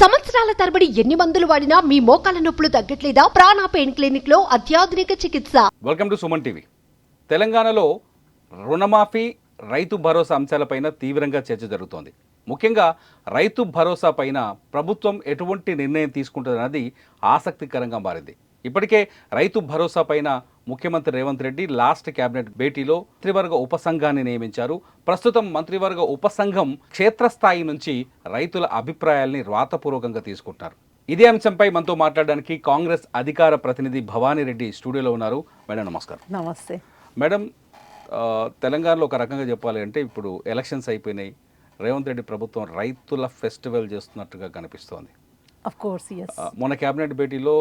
సంవత్సరాల తరబడి ఎన్ని మందులు వాడినా మీ మోకాల నొప్పులు తగ్గట్లేదా? ప్రాణ పెయిన్ క్లినిక్లో అత్యాధునిక చికిత్స. Welcome to Suman TV. తెలంగాణలో రుణమాఫీ రైతు భరోసా అంశాలపైన తీవ్రంగా చర్చ జరుగుతోంది. ముఖ్యంగా రైతు భరోసా పైన ప్రభుత్వం ఎటువంటి నిర్ణయం తీసుకుంటుందన్నది ఆసక్తికరంగా మారింది. ఇప్పటికే రైతు భరోసా పైన ముఖ్యమంత్రి రేవంత్ రెడ్డి లాస్ట్ కేబినెట్ భేటీలో మంత్రివర్గ ఉపసంఘాన్ని నియమించారు. ప్రస్తుతం మంత్రివర్గ ఉపసంఘం క్షేత్రస్థాయి నుంచి రైతుల అభిప్రాయాల్ని రాతపూర్వకంగా తీసుకుంటున్నారు ఇదే అంశంపై మనతో మాట్లాడడానికి కాంగ్రెస్ అధికార ప్రతినిధి భవానీ రెడ్డి స్టూడియోలో ఉన్నారు. మేడం నమస్కారం. నమస్తే. మేడం తెలంగాణలో ఒక రకంగా చెప్పాలి అంటే ఇప్పుడు ఎలక్షన్స్ అయిపోయినాయి. రేవంత్ రెడ్డి ప్రభుత్వం రైతుల ఫెస్టివల్ చేస్తున్నట్టుగా కనిపిస్తోంది. కోర్స్ మన కేబినెట్ భేటీలో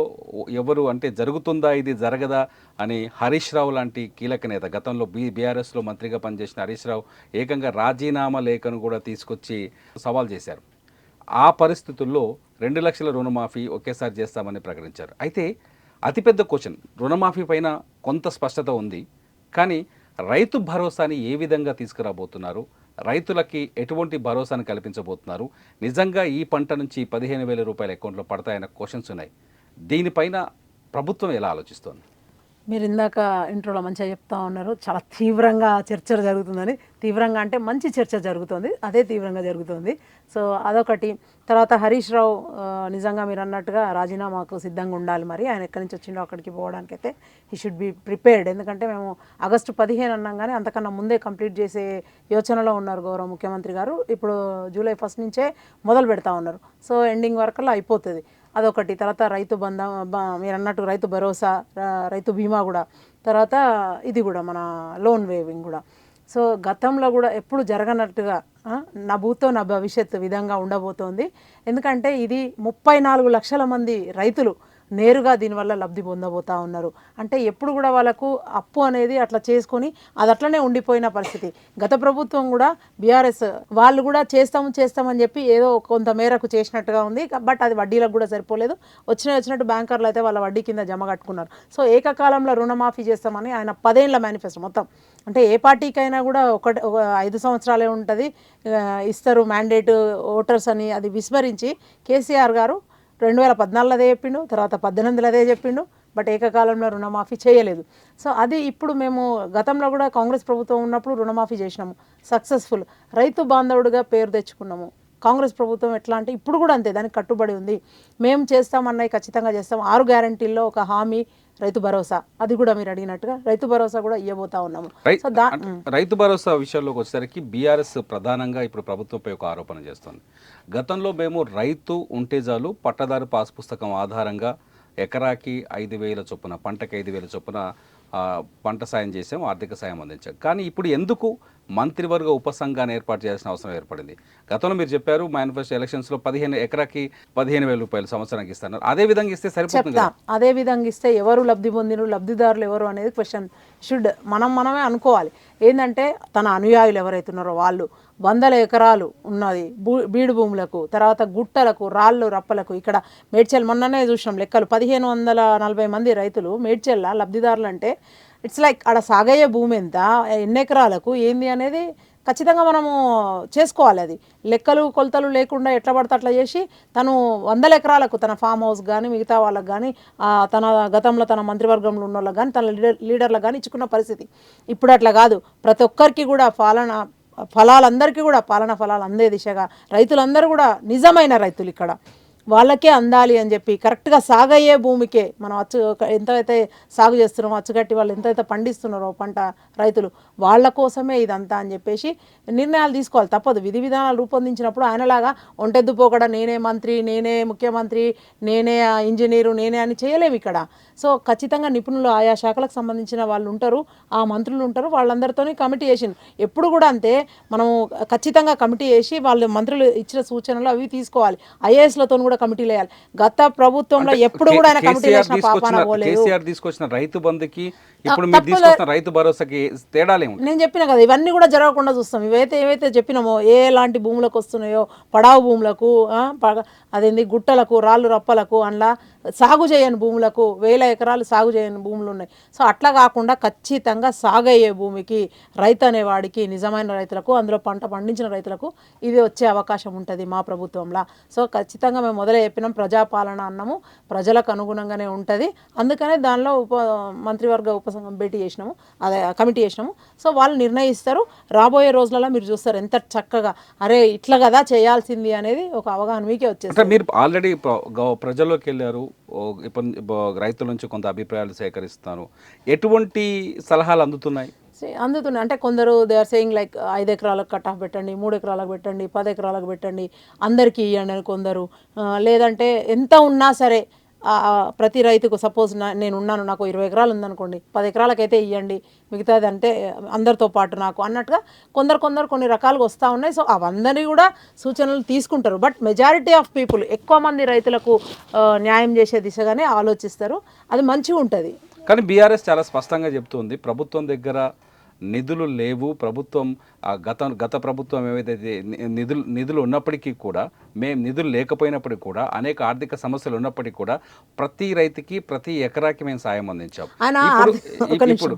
ఎవరు అంటే జరుగుతుందా ఇది జరగదా అని హరీష్ రావు లాంటి కీలక నేత గతంలో బీ బీఆర్ఎస్లో మంత్రిగా పనిచేసిన హరీష్ రావు ఏకంగా రాజీనామా లేఖను కూడా తీసుకొచ్చి సవాల్ చేశారు. ఆ పరిస్థితుల్లో రెండు లక్షల రుణమాఫీ ఒకేసారి చేస్తామని ప్రకటించారు. అయితే అతిపెద్ద క్వశ్చన్ రుణమాఫీ పైన కొంత స్పష్టత ఉంది కానీ రైతు భరోసాని ఏ విధంగా తీసుకురాబోతున్నారు? రైతులకి ఎటువంటి భరోసాను కల్పించబోతున్నారు? నిజంగా ఈ పంట నుంచి పదిహేను వేల రూపాయల అకౌంట్లో పడతాయన్న క్వశ్చన్స్ ఉన్నాయి. దీనిపైన ప్రభుత్వం ఎలా ఆలోచిస్తోంది? మీరు ఇందాక ఇంట్రోలో మంచిగా చెప్తా ఉన్నారు. చాలా తీవ్రంగా చర్చ జరుగుతుందని. తీవ్రంగా అంటే మంచి చర్చ జరుగుతుంది. అదే తీవ్రంగా జరుగుతుంది. సో అదొకటి. తర్వాత హరీష్ రావు నిజంగా మీరు అన్నట్టుగా రాజీనామాకు సిద్ధంగా ఉండాలి మరి. ఆయన ఎక్కడి నుంచి వచ్చిండో అక్కడికి పోవడానికి అయితే హీ షుడ్ బి ప్రిపేర్డ్ ఎందుకంటే మేము ఆగస్టు పదిహేను అన్నాం కానీ అంతకన్నా ముందే కంప్లీట్ చేసే యోచనలో ఉన్నారు గౌరవ ముఖ్యమంత్రి గారు. ఇప్పుడు జూలై ఫస్ట్ నుంచే మొదలు పెడతా ఉన్నారు. సో ఎండింగ్ వరకల్లా అయిపోతుంది. అదొకటి. తర్వాత రైతు బంధ మీరు అన్నట్టు రైతు భరోసా రైతు బీమా కూడా. తర్వాత ఇది కూడా మన లోన్ వేవింగ్ కూడా. సో గతంలో కూడా ఎప్పుడు జరగనట్టుగా నా భూతో నా భవిష్యత్ విధంగా ఉండబోతోంది. ఎందుకంటే ఇది ముప్పై నాలుగు లక్షల మంది రైతులు నేరుగా దీనివల్ల లబ్ధి పొందబోతా ఉన్నారు. అంటే ఎప్పుడు కూడా వాళ్ళకు అప్పు అనేది అట్లా చేసుకొని అది అట్లనే ఉండిపోయిన పరిస్థితి. గత ప్రభుత్వం కూడా బీఆర్ఎస్ వాళ్ళు కూడా చేస్తాము చేస్తామని చెప్పి ఏదో కొంత మేరకు చేసినట్టుగా ఉంది. బట్ అది వడ్డీలకు కూడా సరిపోలేదు. వచ్చిన వచ్చినట్టు బ్యాంకర్లు అయితే వాళ్ళ వడ్డీ కింద జమ కట్టుకున్నారు. సో ఏకకాలంలో రుణమాఫీ చేస్తామని ఆయన పదేళ్ళ మేనిఫెస్టో మొత్తం. అంటే ఏ పార్టీకైనా కూడా ఒకటి ఐదు సంవత్సరాలే ఉంటుంది. ఇస్తారు మ్యాండేట్ ఓటర్స్ అని అది విస్మరించి కేసీఆర్ గారు రెండు వేల పద్నాలుగులో అదే చెప్పిండు తర్వాత పద్దెనిమిదిలో అదే చెప్పిండు బట్ ఏకకాలంలో రుణమాఫీ చేయలేదు. సో అది ఇప్పుడు మేము గతంలో కూడా కాంగ్రెస్ ప్రభుత్వం ఉన్నప్పుడు రుణమాఫీ చేసినాము సక్సెస్ఫుల్. రైతు బాంధవుడిగా పేరు తెచ్చుకున్నాము. కాంగ్రెస్ ప్రభుత్వం ఎట్లా అంటే ఇప్పుడు కూడా అంతే దానికి కట్టుబడి ఉంది. మేము చేస్తామన్నవి ఖచ్చితంగా చేస్తాం. ఆరు గ్యారంటీల్లో ఒక హామీ రైతు భరోసా. అది కూడా మీరు అడిగినట్టుగా రైతు భరోసా కూడా ఇవ్వబోతా ఉన్నాము. రైతు భరోసా విషయంలోకి వచ్చేసరికి బీఆర్ఎస్ ప్రధానంగా ఇప్పుడు ప్రభుత్వంపై ఒక ఆరోపణ చేస్తుంది. గతంలో మేము రైతు ఉంటే చాలు పట్టదారు పాస్ పుస్తకం ఆధారంగా ఎకరాకి ఐదు వేల చొప్పున పంటకి ఐదు వేల చొప్పున పంట సాయం చేసాం ఆర్థిక సాయం అందించాం. కానీ ఇప్పుడు ఎందుకు మంత్రివర్గ ఉపసంఘాన్ని ఏర్పాటు చేయాల్సిన అవసరం ఏర్పడింది. గతంలో మీరు చెప్పారు మేనిఫెస్టో ఎలక్షన్స్లో పదిహేను ఎకరాకి పదిహేను వేల రూపాయలు సంవత్సరానికి ఇస్తున్నారు అదే విధంగా ఇస్తే సరిపోతుంది అదే విధంగా ఇస్తే ఎవరు లబ్ధి పొందిన లబ్ధిదారులు ఎవరు అనేది క్వశ్చన్ షుడ్ మనం మనమే అనుకోవాలి. ఏంటంటే తన అనుయాయులు ఎవరైతున్నారో వాళ్ళు వందల ఎకరాలు ఉన్నది బీడు భూములకు తర్వాత గుట్టలకు రాళ్ళు రప్పలకు ఇక్కడ మేడ్చల్ మొన్ననే చూసినాం లెక్కలు. పదిహేను వందల నలభై మంది రైతులు మేడ్చల్ల లబ్ధిదారులు అంటే ఇట్స్ లైక్ ఆడ సాగయ్యే భూమి ఎంత? ఎన్ని ఎకరాలకు? ఏంది అనేది ఖచ్చితంగా మనము చేసుకోవాలి అది. లెక్కలు కొలతలు లేకుండా ఎట్లా పడితే అట్లా చేసి తను వందల ఎకరాలకు తన ఫామ్ హౌస్ కానీ మిగతా వాళ్ళకి కానీ తన గతంలో తన మంత్రివర్గంలో ఉన్న వాళ్ళకి కానీ తన లీడర్ లీడర్లకు కానీ ఇచ్చుకున్న పరిస్థితి. ఇప్పుడు అట్లా కాదు. ప్రతి ఒక్కరికి కూడా పాలన ఫలాలందరికీ కూడా పాలన ఫలాలు అందే దిశగా. రైతులందరూ కూడా నిజమైన రైతులు ఇక్కడ. వాళ్ళకే అందాలి అని చెప్పి కరెక్ట్గా సాగయ్యే భూమికే మనం అచ్చు ఎంతైతే సాగు చేస్తున్నామో అచ్చుగట్టి వాళ్ళు ఎంతైతే పండిస్తున్నారో పంట రైతులు వాళ్ళ కోసమే ఇదంతా అని చెప్పేసి నిర్ణయాలు తీసుకోవాలి. తప్పదు. విధి విధానాలు రూపొందించినప్పుడు ఆయనలాగా ఒంటెద్దు పోకడ నేనే మంత్రి నేనే ముఖ్యమంత్రి నేనే ఆ ఇంజనీరు నేనే అని చేయలేము ఇక్కడ. సో ఖచ్చితంగా నిపుణులు ఆయా శాఖలకు సంబంధించిన వాళ్ళు ఉంటారు ఆ మంత్రులు ఉంటారు వాళ్ళందరితోని కమిటీ చేసింది ఎప్పుడు కూడా అంతే మనము ఖచ్చితంగా కమిటీ చేసి వాళ్ళు మంత్రులు ఇచ్చిన సూచనలు అవి తీసుకోవాలి. ఐఏఎస్లతో కూడా కమిటీలు వేయాలి గత ప్రభుత్వంలో ఎప్పుడు కూడా ఆయన కమిటీ పాపాన పోలేదు. కేసీఆర్ తీసుకొచ్చిన రైతు బంధుకి ఇప్పుడు మీరు తీసుకొచ్చిన రైతు భరోసాకి తేడాలేము నేను చెప్పిన కదా ఇవన్నీ కూడా జరగకుండా చూస్తాం. ఇవైతే ఏవైతే చెప్పినామో ఏ ఎలాంటి భూములకు వస్తున్నాయో పడావు భూములకు అదేంది గుట్టలకు రాళ్ళు రప్పలకు అందులో సాగు చేయని భూములకు వేల ఎకరాలు సాగు చేయని భూములు ఉన్నాయి. సో అట్లా కాకుండా ఖచ్చితంగా సాగు అయ్యే భూమికి రైతు అనేవాడికి నిజమైన రైతులకు అందులో పంట పండించిన రైతులకు ఇది వచ్చే అవకాశం ఉంటుంది మా ప్రభుత్వంలో. సో ఖచ్చితంగా మేము మొదలు చెప్పినాం ప్రజాపాలన అన్నము ప్రజలకు అనుగుణంగానే ఉంటుంది. అందుకనే దానిలో ఉప మంత్రివర్గ ఉపసంఘం భేటీ చేసినాము అదే కమిటీ చేసినాము. సో వాళ్ళు నిర్ణయిస్తారు. రాబోయే రోజులలో మీరు చూస్తారు ఎంత చక్కగా అరే ఇట్లా కదా చేయాల్సింది అనేది ఒక అవగాహన మీకే వచ్చేస్తుంది. మీరు ఆల్రెడీ ప్రజల్లోకి వెళ్ళారు రైతుల నుంచి కొంత అభిప్రాయాలు సేకరిస్తాను ఎటువంటి సలహాలు అందుతున్నాయి? అందుతున్నాయి. అంటే కొందరు దే ఆర్ సేయింగ్ లైక్ ఐదు ఎకరాలకు కట్ ఆఫ్ పెట్టండి మూడు ఎకరాలకు పెట్టండి పది ఎకరాలకు పెట్టండి అందరికీ ఇవ్వండి అని కొందరు. లేదంటే ఎంత ఉన్నా సరే ప్రతి రైతుకు సపోజ్ నా నేను ఉన్నాను నాకు ఇరవై ఎకరాలు ఉందనుకోండి పది ఎకరాలకైతే ఇవ్వండి మిగతాది అంటే అందరితో పాటు నాకు అన్నట్టుగా కొందరు కొందరు కొన్ని రకాలుగా వస్తూ ఉన్నాయి. సో అవందరినీ కూడా సూచనలు తీసుకుంటారు. బట్ మెజారిటీ ఆఫ్ పీపుల్ ఎక్కువ మంది రైతులకు న్యాయం చేసే దిశగానే ఆలోచిస్తారు. అది మంచిగా ఉంటుంది. కానీ బీఆర్ఎస్ చాలా స్పష్టంగా చెప్తుంది ప్రభుత్వం దగ్గర నిధులు లేవు. ప్రభుత్వం గత గత ప్రభుత్వం ఏవైతే నిధులు నిధులు ఉన్నప్పటికీ కూడా మేము నిధులు లేకపోయినప్పటికీ కూడా అనేక ఆర్థిక సమస్యలు ఉన్నప్పటికీ కూడా ప్రతి రైతుకి ప్రతి ఎకరాకి మేము సాయం అందించాం. ఇప్పుడు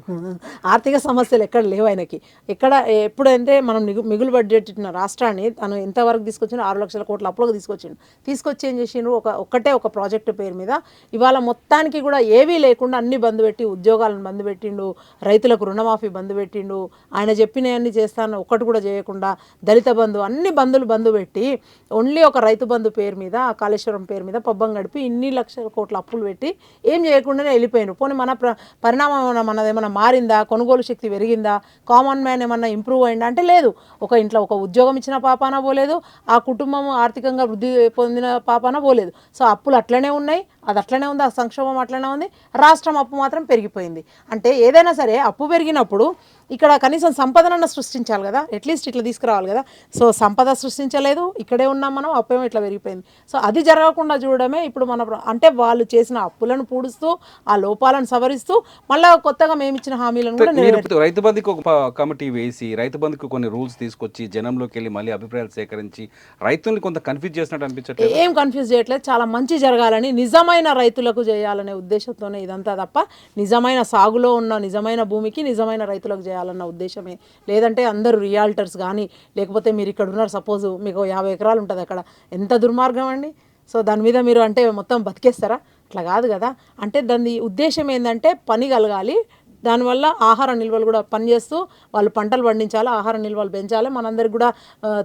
ఆర్థిక- సమస్యలు ఎక్కడ లేవు ఆయనకి. ఎక్కడ ఎప్పుడంటే మనం మిగు మిగులు బడ్జెట్ ఇచ్చిన రాష్ట్రాన్ని తను ఎంతవరకు తీసుకొచ్చిన ఆరు లక్షల కోట్ల అప్పులకు తీసుకొచ్చిండు. తీసుకొచ్చి ఏం చేసిండ్రు? ఒక ఒక్కటే ఒక ప్రాజెక్టు పేరు మీద ఇవాళ మొత్తానికి కూడా ఏవీ లేకుండా అన్ని బంద్ పెట్టి ఉద్యోగాలను బంద్ పెట్టిండు రైతులకు రుణమాఫీ బంద్ పెట్టిండు ఆయన చెప్పినవన్నీ చేస్తాను ఒక్కటి కూడా చేయకుండా దళిత బంధు అన్ని బంధులు బంధు పెట్టి ఓన్లీ ఒక రైతు బంధు పేరు మీద కాళేశ్వరం పేరు మీద పబ్బం గడిపి ఇన్ని లక్షల కోట్ల అప్పులు పెట్టి ఏం చేయకుండానే వెళ్ళిపోయినారు. పోనీ మన ప్ర పరిణామం మనది ఏమైనా మారిందా? కొనుగోలు శక్తి పెరిగిందా? కామన్ మ్యాన్ ఏమన్నా ఇంప్రూవ్ అయిందా? అంటే లేదు. ఒక ఇంట్లో ఒక ఉద్యోగం ఇచ్చిన పాపాన పోలేదు. ఆ కుటుంబం ఆర్థికంగా వృద్ధి పొందిన పాపాన పోలేదు. సో అప్పులు అట్లనే ఉన్నాయి. అది అట్లనే ఉంది. ఆ సంక్షోభం అట్లనే ఉంది. రాష్ట్రం అప్పు మాత్రం పెరిగిపోయింది. అంటే ఏదైనా సరే అప్పు పెరిగినప్పుడు ఇక్కడ కనీసం సంపదనన్న సృష్టించాలి కదా. అట్లీస్ట్ ఇట్లా తీసుకురావాలి కదా. సో సంపద సృష్టించలేదు. ఇక్కడే ఉన్నాం మనం అప్పు ఏమో ఇట్లా పెరిగిపోయింది. సో అది జరగకుండా చూడడమే ఇప్పుడు మన అంటే వాళ్ళు చేసిన అప్పులను పూడుస్తూ ఆ లోపాలను సవరిస్తూ మళ్ళీ కొత్తగా మేము ఇచ్చిన హామీలను కూడా రైతు బంధుకి ఒక కమిటీ వేసి రైతు బంధుకు కొన్ని రూల్స్ తీసుకొచ్చి జనంలోకి వెళ్ళి మళ్ళీ అభిప్రాయాలు సేకరించి రైతుల్ని కొంత కన్ఫ్యూజ్ చేసినట్టు అనిపించట్లేదు? ఏం కన్ఫ్యూజ్ చేయట్లేదు. చాలా మంచి జరగాలని నిజమైన రైతులకు చేయాలనే ఉద్దేశంతోనే ఇదంతా తప్ప నిజమైన సాగులో ఉన్న నిజమైన భూమికి నిజమైన రైతులకు చేయాలన్న ఉద్దేశమే. లేదంటే అందరూ రియాల్టర్స్ కానీ లేకపోతే మీరు ఇక్కడ ఉన్నారు సపోజ్ మీకు యాభై ఎకరాలు ఉంటుంది అక్కడ. ఎంత దుర్మార్గం అండి? సో దాని మీద మీరు అంటే మొత్తం బతికేస్తారా? అట్లా కాదు కదా. అంటే దాని ఉద్దేశం ఏంటంటే పని కలగాలి. దానివల్ల ఆహార నిల్వలు కూడా పనిచేస్తూ వాళ్ళు పంటలు పండించాలి ఆహార నిల్వలు పెంచాలి మనందరికి కూడా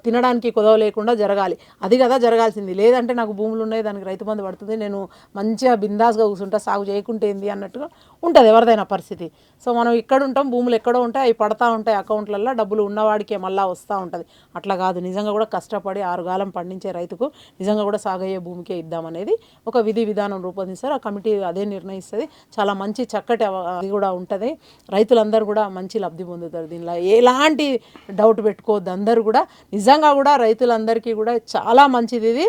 తినడానికి కుదవ లేకుండా జరగాలి. అది కదా జరగాల్సింది. లేదంటే నాకు భూములు ఉన్నాయి దానికి రైతు బంధు పడుతుంది నేను మంచిగా బిందాస్గా కూర్చుంటా సాగు చేయకుంటే ఏంది అన్నట్టుగా ఉంటుంది ఎవరిదైనా పరిస్థితి. సో మనం ఇక్కడ ఉంటాం భూములు ఎక్కడో ఉంటాయి అవి పడతా ఉంటాయి అకౌంట్లలో డబ్బులు ఉన్నవాడికే మళ్ళీ వస్తూ ఉంటుంది. అట్లా కాదు నిజంగా కూడా కష్టపడి ఆరుగాలం పండించే రైతుకు నిజంగా కూడా సాగు అయ్యే భూమికే ఇద్దామనేది ఒక విధి విధానం రూపొందిస్తారు. ఆ కమిటీ అదే నిర్ణయిస్తుంది. చాలా మంచి చక్కటి అది కూడా ఉంటుంది. రైతులందరూ కూడా మంచి లబ్ధి పొందుతారు దీనిలో. ఎలాంటి డౌట్ పెట్టుకోవద్దు. అందరూ కూడా నిజంగా కూడా రైతులందరికీ కూడా చాలా మంచిది ఇది.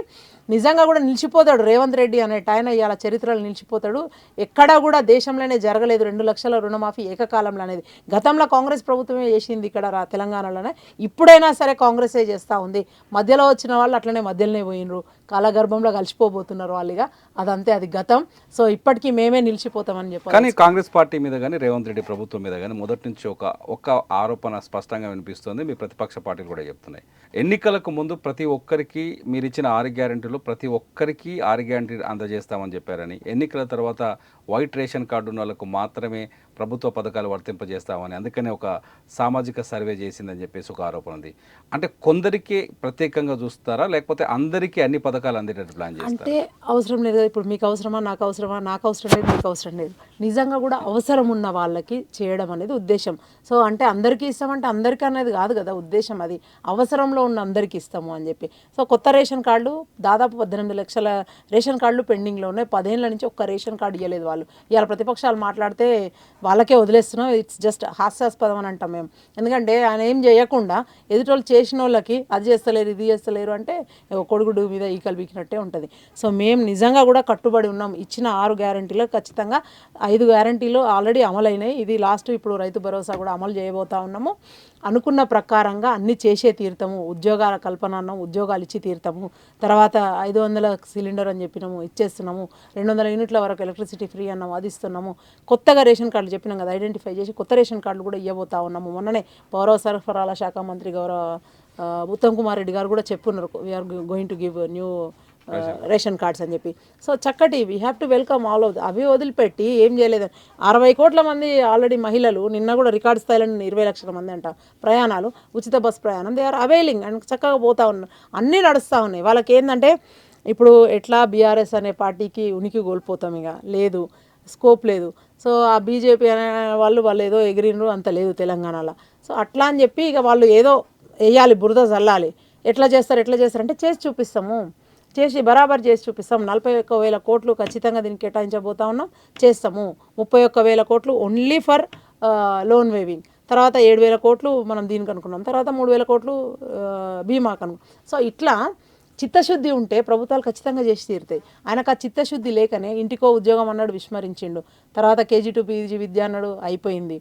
నిజంగా కూడా నిలిచిపోతాడు రేవంత్ రెడ్డి అనే ఆయన ఇవాళ చరిత్రలో నిలిచిపోతాడు. ఎక్కడా కూడా దేశంలోనే జరగలేదు రెండు లక్షల రుణమాఫీ ఏకకాలంలో అనేది. గతంలో కాంగ్రెస్ ప్రభుత్వమే చేసింది ఇక్కడ రా తెలంగాణలోనే. ఇప్పుడైనా సరే కాంగ్రెసే చేస్తూ ఉంది. మధ్యలో వచ్చిన వాళ్ళు అట్లనే మధ్యలోనే పోయినరు. కాలగర్భంలో కలిసిపోబోతున్నారు వాళ్ళుగా. అదంతే అది గతం. సో ఇప్పటికీ మేమే నిలిచిపోతామని చెప్పి కానీ కాంగ్రెస్ పార్టీ మీద కానీ రేవంత్ రెడ్డి ప్రభుత్వం మీద కానీ మొదటి నుంచి ఒక ఒక ఆరోపణ స్పష్టంగా వినిపిస్తుంది. మీ ప్రతిపక్ష పార్టీలు కూడా చెప్తున్నాయి. ఎన్నికలకు ముందు ప్రతి ఒక్కరికి మీరు ఇచ్చిన ఆరు గ్యారంటీలు ప్రతి ఒక్కరికి ఆరు గ్యారంటీ అందజేస్తామని చెప్పారని ఎన్నికల తర్వాత వైట్ రేషన్ కార్డు ఉన్న వాళ్ళకు మాత్రమే ప్రభుత్వ పథకాలు వర్తింపజేస్తామని అందుకనే ఒక సామాజిక సర్వే చేసిందని చెప్పేసి ఒక ఆరోపణ ఉంది. అంటే కొందరికి ప్రత్యేకంగా చూస్తారా? లేకపోతే అందరికీ అన్ని పథకాలు అందేటట్టు ప్లాన్ అంటే అవసరం లేదు. కదా ఇప్పుడు మీకు అవసరమా నాకు అవసరమా నాకు అవసరం లేదు మీకు అవసరం లేదు. నిజంగా కూడా అవసరం ఉన్న వాళ్ళకి చేయడం అనేది ఉద్దేశం. సో అంటే అందరికీ ఇస్తామంటే అందరికీ అనేది కాదు కదా ఉద్దేశం అది. అవసరంలో ఉన్న అందరికీ ఇస్తాము అని చెప్పి. సో కొత్త రేషన్ కార్డు దాదాపు పద్దెనిమిది లక్షల రేషన్ కార్డులు పెండింగ్లో ఉన్నాయి. పదేళ్ళ నుంచి ఒక్క రేషన్ కార్డు ఇవ్వలేదు వాళ్ళు. ఇవాళ ప్రతిపక్షాలు మాట్లాడితే వాళ్ళకే వదిలేస్తున్నాం. ఇట్స్ జస్ట్ హాస్యాస్పదం అని అంటాం మేము. ఎందుకంటే ఆయన ఏం చేయకుండా ఎదుటోళ్ళు చేసిన వాళ్ళకి అది చేస్తలేరు ఇది చేస్తలేరు అంటే కొడుకుడు కొడుగుడు మీద కలిపినట్టే బీకినట్టే ఉంటుంది. సో మేము నిజంగా కూడా కట్టుబడి ఉన్నాం. ఇచ్చిన ఆరు గ్యారంటీలో ఖచ్చితంగా ఐదు గ్యారంటీలు ఆల్రెడీ అమలైనాయి. ఇది లాస్ట్ ఇప్పుడు రైతు భరోసా కూడా అమలు చేయబోతా ఉన్నాము. అనుకున్న ప్రకారంగా అన్ని చేసే తీరుతాము ఉద్యోగాల కల్పన అన్నాం ఉద్యోగాలు ఇచ్చి తీరుతాము తర్వాత ఐదు వందల సిలిండర్ అని చెప్పినాము ఇచ్చేస్తున్నాము రెండు వందల యూనిట్ల వరకు ఎలక్ట్రిసిటీ ఫ్రీ అన్నాము అది ఇస్తున్నాము. కొత్తగా రేషన్ కార్డులు చెప్పినాం కదా ఐడెంటిఫై చేసి కొత్త రేషన్ కార్డులు కూడా ఇవ్వబోతా ఉన్నాము. మొన్ననే పౌర సరఫరాల శాఖ మంత్రి గౌరవ ఉత్తమ్ కుమార్ రెడ్డి గారు కూడా చెప్పున్నారు we're going to give new ration cards అని చెప్పి. సో చక్కటి we have to welcome all of అవి వదిలిపెట్టి ఏం చేయలేదు. అరవై కోట్ల మంది ఆల్రెడీ మహిళలు నిన్న కూడా రికార్డ్ స్థాయిలో ఇరవై లక్షల మంది అంట ప్రయాణాలు ఉచిత బస్ ప్రయాణం. దే ఆర్ అవైలింగ్ అండ్ చక్కగా పోతా ఉన్నారు అన్నీ నడుస్తూ ఉన్నాయి. వాళ్ళకి ఏంటంటే ఇప్పుడు ఎట్లా బీఆర్ఎస్ అనే పార్టీకి ఉనికి కోల్పోతాం ఇక. లేదు స్కోప్ లేదు. సో ఆ బీజేపీ అనే వాళ్ళు వాళ్ళు ఏదో ఎగిరినరు అంత లేదు తెలంగాణలో. సో అట్లా అని చెప్పి ఇక వాళ్ళు ఏదో వేయాలి బురద చల్లాలి ఎట్లా చేస్తారు ఎట్లా చేస్తారంటే చేసి చూపిస్తాము. చేసి బరాబర్ చేసి చూపిస్తాం నలభై ఒక్క వేల కోట్లు ఖచ్చితంగా దీనికి కేటాయించబోతా ఉన్నాం. చేస్తాము. ముప్పై ఒక్క వేల కోట్లు ఓన్లీ ఫర్ లోన్ వేవింగ్ తర్వాత ఏడు వేల కోట్లు మనం దీనికి అనుకున్నాం. తర్వాత మూడు వేల కోట్లు బీమాకు అనుకున్నాం సో ఇట్లా చిత్తశుద్ధి ఉంటే ప్రభుత్వాలు ఖచ్చితంగా చేసి తీరుతాయి. ఆయనకు ఆ చిత్తశుద్ధి లేకనే ఇంటికో ఉద్యోగం అన్నాడు విస్మరించిండు. తర్వాత కేజీ టు పీజీ విద్య అన్నాడు అయిపోయింది.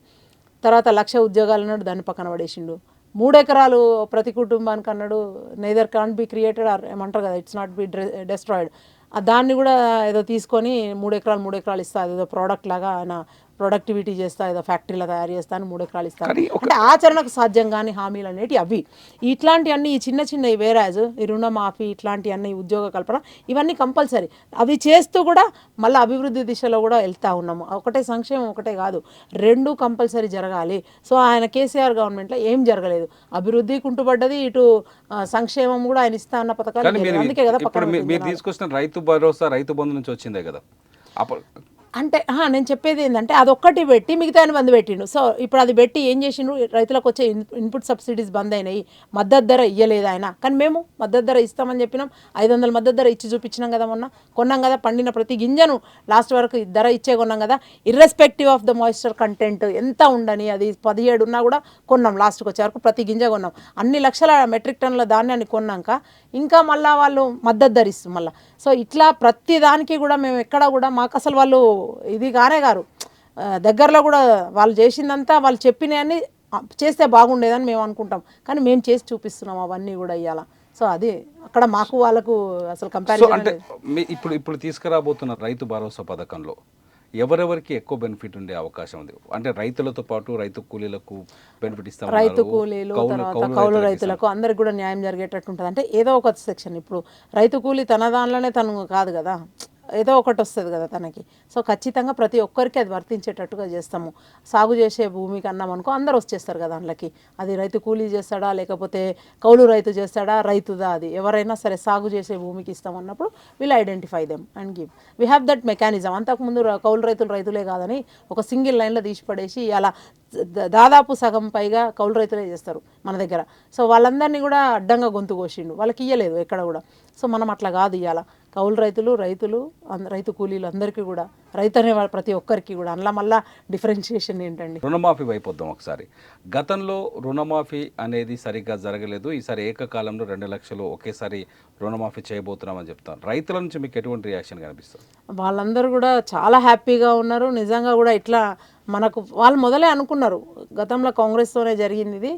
తర్వాత లక్ష ఉద్యోగాలు అన్నాడు దాన్ని పక్కన పడేసిండు. మూడు ఎకరాలు ప్రతి కుటుంబానికి అన్నాడు neither can't be created or ఏమంటారు కదా ఇట్స్ నాట్ బి డెస్ట్రాయిడ్ దాన్ని కూడా ఏదో తీసుకొని మూడు ఎకరాలు మూడు ఎకరాలు ఇస్తా ఏదో ప్రోడక్ట్ లాగా ఆయన ప్రొడక్టివిటీ చేస్తా ఏదో ఫ్యాక్టరీలో తయారు చేస్తా అని మూడు ఎకరాలు ఇస్తాను అంటే ఆచరణకు సాధ్యం కాని హామీలు అనేవి అవి. ఇట్లాంటివన్నీ ఈ చిన్న చిన్న వేరాజ్ ఈ రుణమాఫీ ఇట్లాంటివన్నీ ఉద్యోగ కల్పన ఇవన్నీ కంపల్సరీ. అవి చేస్తూ కూడా మళ్ళీ అభివృద్ధి దిశలో కూడా వెళ్తా ఉన్నాము. ఒకటే సంక్షేమం ఒకటే కాదు రెండు కంపల్సరీ జరగాలి. సో ఆయన కేసీఆర్ గవర్నమెంట్లో ఏం జరగలేదు. అభివృద్ధి కుంటుపడ్డది ఇటు సంక్షేమం కూడా ఆయన ఇస్తా అన్న పథకాలు అందుకే కదా మీరు తీసుకొచ్చిన రైతు భరోసా రైతు బంధు నుంచి వచ్చిందే కదా. అప్పుడు అంటే నేను చెప్పేది ఏంటంటే అదొక్కటి పెట్టి మిగతా మంది పెట్టిండు. సో ఇప్పుడు అది పెట్టి ఏం చేసిండు? రైతులకు వచ్చే ఇన్- ఇన్పుట్ సబ్సిడీస్ బంద్ అయినాయి. మద్దతు ధర ఇయ్యలేదు ఆయన. కానీ మేము మద్దతు ధర ఇస్తామని చెప్పినాం. ఐదు వందల మద్దతు ధర ఇచ్చి చూపించినాం కదా మొన్న. కొన్నాం కదా పండిన ప్రతి గింజను. లాస్ట్ వరకు ధర ఇచ్చే కొన్నాం కదా. Irrespective of the moisture content ఎంత ఉండని అది పదిహేడు ఉన్నా కూడా కొన్నాం లాస్ట్కి వచ్చే వరకు ప్రతి గింజ కొన్నాం. అన్ని లక్షల మెట్రిక్ టన్నుల ధాన్యాన్ని కొన్నాక ఇంకా మళ్ళీ వాళ్ళు మద్దతు ధర మళ్ళీ. సో ఇట్లా ప్రతి దానికి కూడా మేము ఎక్కడ కూడా మాకు అసలు వాళ్ళు ఇది గానే గారు. దగ్గరలో కూడా వాళ్ళు చేసిందంతా వాళ్ళు చెప్పినవన్నీ చేస్తే బాగుండేదని మేము అనుకుంటాం. కానీ మేము చేసి చూపిస్తున్నాం అవన్నీ కూడా ఇవాళ సో అది అక్కడ మాకు వాళ్ళకు అసలు కంపారిజన్ అంటే ఇప్పుడు ఇప్పుడు తీసుకురాబోతున్న రైతు భరోసా పథకంలో ఎవరెవరికి ఎక్కువ బెనిఫిట్ ఉండే అవకాశం ఉంది? అంటే రైతులతో పాటు రైతు కూలీలకు బెనిఫిట్ ఇస్తాం రైతు కూలీలు తర్వాత కౌలు రైతులకు అందరికి కూడా న్యాయం జరిగేటట్టు ఉంటుంది. అంటే ఏదో ఒక సెక్షన్ ఇప్పుడు రైతు కూలీ తన దానిలోనే తను కాదు కదా. ఏదో ఒకటి వస్తుంది కదా తనకి. సో ఖచ్చితంగా ప్రతి ఒక్కరికి అది వర్తించేటట్టుగా చేస్తాము. సాగు చేసే భూమికి అన్నాం అనుకో అందరు వచ్చేస్తారు కదా అందులోకి అది రైతు కూలీ చేస్తాడా లేకపోతే కౌలు రైతు చేస్తాడా రైతుదా అది. ఎవరైనా సరే సాగు చేసే భూమికి ఇస్తాం అన్నప్పుడు will identify them and give we have that mechanism అంతకుముందు కౌలు రైతులు రైతులే కాదని ఒక సింగిల్ లైన్లో తీసిపడేసి అలా దాదాపు సగం పైగా కౌలు రైతులే చేస్తారు మన దగ్గర. సో వాళ్ళందరినీ కూడా అడ్డంగా గొంతు కోసిండు. వాళ్ళకి ఇయ్యలేదు ఎక్కడ కూడా. సో మనం అట్లా కాదు ఇవాళ కౌలు రైతులు రైతులు అంద- రైతు కూలీలు అందరికీ కూడా రైతు అనే వాళ్ళ ప్రతి ఒక్కరికి కూడా. అందులో మళ్ళా డిఫరెన్షియేషన్ ఏంటండి? రుణమాఫీ వైపోద్దాం ఒకసారి. గతంలో రుణమాఫీ అనేది సరిగ్గా జరగలేదు. ఈసారి ఏకకాలంలో రెండు లక్షలు ఒకేసారి రుణమాఫీ చేయబోతున్నామని చెప్తాను రైతుల నుంచి మీకు ఎటువంటి రియాక్షన్ కనిపిస్తుంది? వాళ్ళందరూ కూడా చాలా హ్యాపీగా ఉన్నారు. నిజంగా కూడా ఇట్లా మనకు వాళ్ళు మొదలే అనుకున్నారు. గతంలో కాంగ్రెస్తోనే జరిగింది ఇది.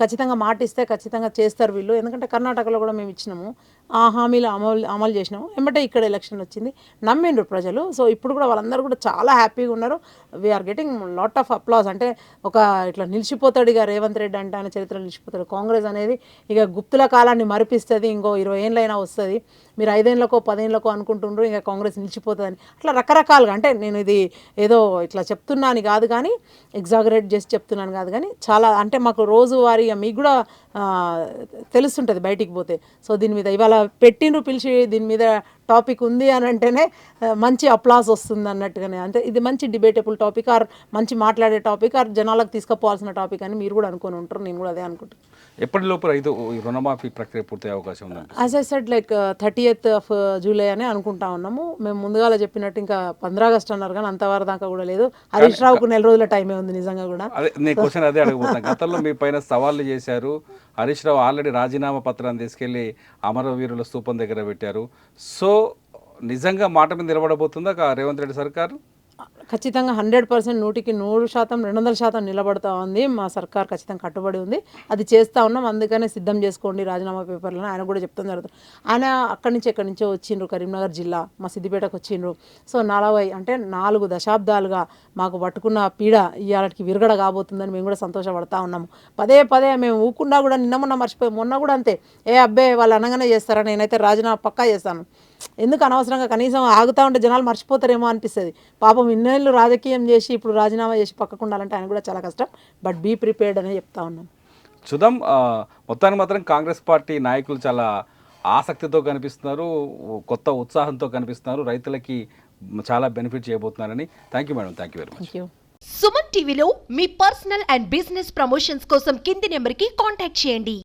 ఖచ్చితంగా మాట ఇస్తే ఖచ్చితంగా చేస్తారు వీళ్ళు. ఎందుకంటే కర్ణాటకలో కూడా మేము ఇచ్చినాము. ఆ హామీలు అమలు అమలు చేసినాము. వెంబటే ఇక్కడ ఎలక్షన్ వచ్చింది. నమ్మిండ్రు ప్రజలు. సో ఇప్పుడు కూడా వాళ్ళందరూ కూడా చాలా హ్యాపీగా ఉన్నారు. We're getting lot of applause అంటే ఒక ఇట్లా నిలిచిపోతాడు ఇక రేవంత్ రెడ్డి అంటే ఆయన చరిత్ర నిలిచిపోతాడు. కాంగ్రెస్ అనేది ఇక గుప్తుల కాలాన్ని మరిపిస్తుంది ఇంకో ఇరవై ఏళ్ళైనా వస్తుంది. మీరు ఐదేళ్ళకో పదేళ్ళకో అనుకుంటుండ్రు ఇంకా కాంగ్రెస్ నిలిచిపోతుందని. అట్లా రకరకాలుగా అంటే నేను ఇది ఏదో ఇట్లా చెప్తున్నాను కాదు కానీ ఎగ్జాగరేట్ చేసి చెప్తున్నాను కాదు కానీ చాలా అంటే మాకు రోజువారీగా మీకు కూడా తెలుస్తుంటుంది బయటికి పోతే. సో దీని మీద ఇవాళ పెట్టిండ్రు పిలిచి దీని మీద టాపిక్ ఉంది అని అంటేనే మంచి అప్లాస్ వస్తుంది అన్నట్టుగానే. అంటే ఇది మంచి డిబేటబుల్ టాపిక్ ఆర్ మంచి మాట్లాడే టాపిక్ ఆర్ జనాలకు తీసుకుపోవాల్సిన టాపిక్ అని మీరు కూడా అనుకొని ఉంటారు. నేను కూడా అదే అనుకుంటున్నాను. ఎప్పటిలోపు రైతు రుణమాఫీ ప్రక్రియ పూర్తయ్యే అవకాశం ఉందండి as I said like thirty eighth of July అని అనుకుంటా ఉన్నాము. మేము ముందుగాల చెప్పినట్టు ఇంకా పంద్రా ఆగస్ట్ అన్నారు కానీ అంతవరకు దాకా కూడా లేదు. హరీష్ రావుకు నెల రోజుల టైమే ఉంది నిజంగా కూడా. అదే నేను క్వశ్చన్ అదే అడగబోతున్నా. గతంలో మీ పైన సవాళ్ళు చేశారు. హరీష్ రావు ఆల్రెడీ రాజీనామా పత్రాన్ని తీసుకెళ్ళి అమరవీరుల స్తూపం దగ్గర పెట్టారు. సో నిజంగా మాట మీద నిలబడబోతుందా రేవంత్ రెడ్డి సర్కారు? ఖచ్చితంగా హండ్రెడ్ పర్సెంట్ నూటికి నూరు శాతం రెండు వందల శాతం నిలబడతా ఉంది. మా సర్కార్ ఖచ్చితంగా కట్టుబడి ఉంది. అది చేస్తూ ఉన్నాం. అందుకనే సిద్ధం చేసుకోండి రాజీనామా పేపర్లను. ఆయన కూడా చెప్తాం జరుగుతుంది. ఆయన అక్కడి నుంచి ఎక్కడి నుంచో వచ్చిండ్రు. కరీంనగర్ జిల్లా మా సిద్దిపేటకు వచ్చిండ్రు. సో నలభై అంటే నాలుగు దశాబ్దాలుగా మాకు పట్టుకున్న పీడ ఇవాళకి విరగడ కాబోతుందని మేము కూడా సంతోషపడతా ఉన్నాము. పదే పదే మేము ఊకున్నా కూడా నిన్న మొన్న మర్చిపోయి. మొన్న కూడా అంతే. ఏ అబ్బాయి వాళ్ళు అనగానే చేస్తారా? నేనైతే రాజీనామా పక్కా చేస్తాను. ఎందుకు అనవసరంగా కనీసం ఆగుతా ఉంటే జనాలు మర్చిపోతారేమో అనిపిస్తుంది. పాపం ఇన్నేళ్ళు రాజకీయం చేసి ఇప్పుడు రాజీనామా చేసి పక్కకు ఉండాలంటే ఆయన కూడా చాలా కష్టం. బట్ బీ ప్రిపేర్డ్ అనే చెప్తా ఉన్నాం. చూద్దాం. మొత్తానికి మాత్రం కాంగ్రెస్ పార్టీ నాయకులు చాలా ఆసక్తితో కనిపిస్తున్నారు కొత్త ఉత్సాహంతో కనిపిస్తున్నారు. రైతులకి చాలా benefit చేయబోతున్నారని. Thank you madam. Thank you very much. Suman టీవీలో మీ పర్సనల్ అండ్ బిజినెస్ ప్రమోషన్స్ కోసం కింది నెంబర్కి కాంటాక్ట్ చేయండి.